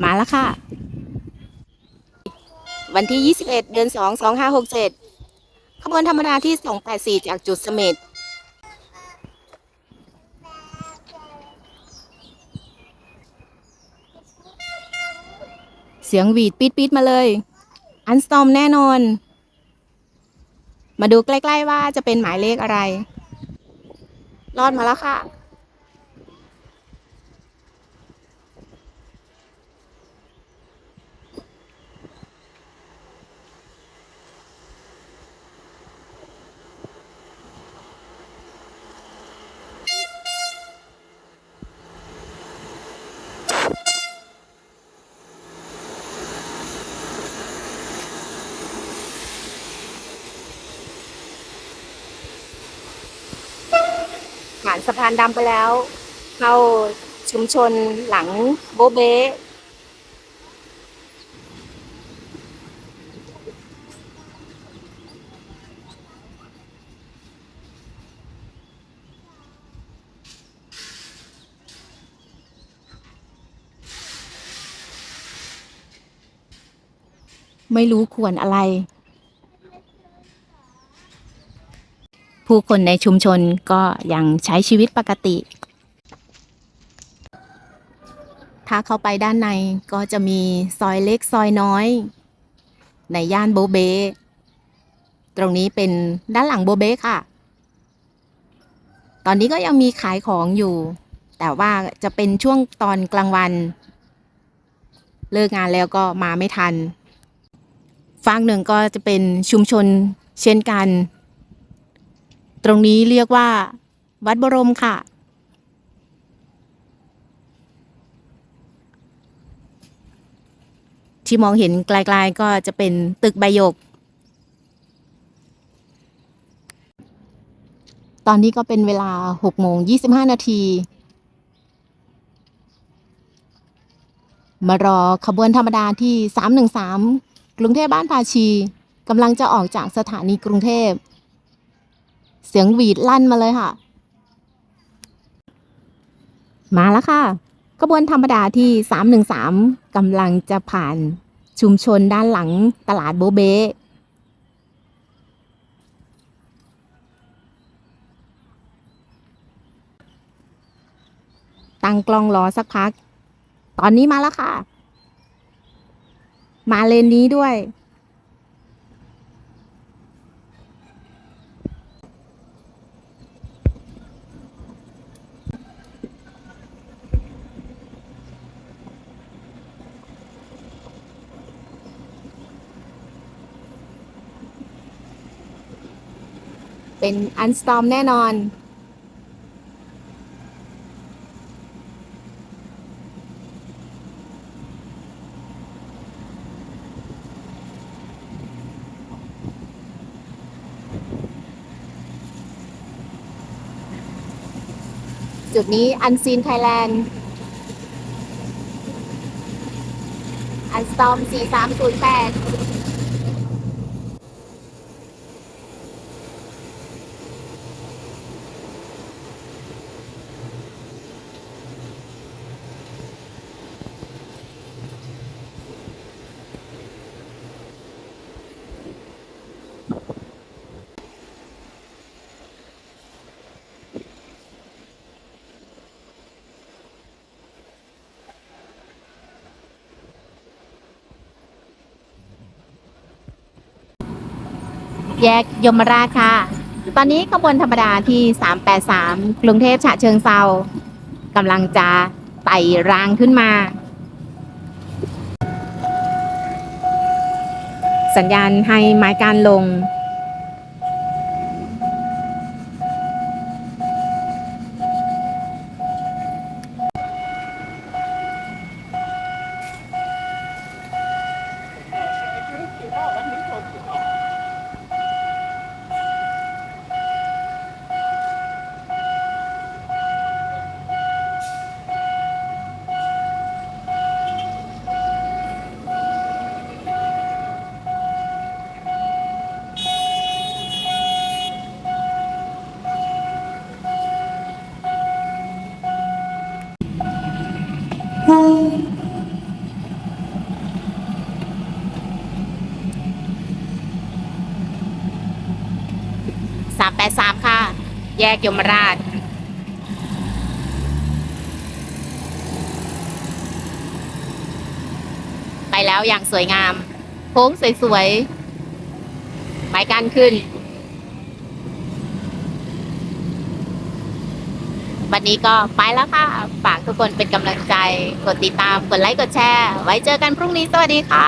มาแล้วค่ะ วันที่ 21 เดือน 2 2567 ขบวนธรรมดาที่ 284 จากจุดเสม็ดเสียงหวีดปิดปิดๆมาเลย อันสตอมแน่นอน มาดูใกล้ ๆ ว่าจะเป็นหมายเลขอะไร รอดมาแล้วค่ะานสะพานดำไปแล้ว เข้าชุมชนหลังโบเบไม่รู้ควรอะไร ผู้คนในชุมชนก็ยังใช้ชีวิตปกติ ถ้าเข้าไปด้านในก็จะมีซอยเล็กซอยน้อย ในย่านโบเบ ตรงนี้เป็นด้านหลังโบเบค่ะ ตอนนี้ก็ยังมีขายของอยู่ แต่ว่าจะเป็นช่วงตอนกลางวัน เลิกงานแล้วก็มาไม่ทันฝั่งหนึ่งก็จะเป็นชุมชนเช่นกัน ตรงนี้เรียกว่า วัดบรมค่ะ ที่มองเห็นไกลๆก็จะเป็นตึกใบยก ตอนนี้ก็เป็นเวลา6โมง25 นาที มารอขบวนธรรมดาที่ 313 กรุงเทพบ้านภาชีกำลังจะออกจากสถานีกรุงเทพ เสียงหวีดลั่นมาเลยค่ะ มาแล้วค่ะขบวนธรรมดาที่ 313กำลังจะผ่านชุมชนด้านหลังตลาดโบเบตั้งกล้องรอสักพัก ตอนนี้มาแล้วค่ะ มาเลนนี้ด้วย เป็นอันสตอมแน่นอน จุดนี้อันซีนไทยแลนด์อันสตอม 4308 แยกยมราชค่ะ ตอนนี้ขบวนธรรมดาที่ 383 กรุงเทพฉะเชิงเซากำลังจะไต่รางขึ้นมา สัญญาณให้ไม้การลง สามแปดสามค่ะ แยกยมราชไปแล้วอย่างสวยงาม โค้งสวยๆ ไปกันขึ้น วันนี้ก็ไปแล้วค่ะ ฝากทุกคนเป็นกำลังใจ กดติดตาม กดไลค์ กดแชร์ ไว้เจอกันพรุ่งนี้ สวัสดีค่ะ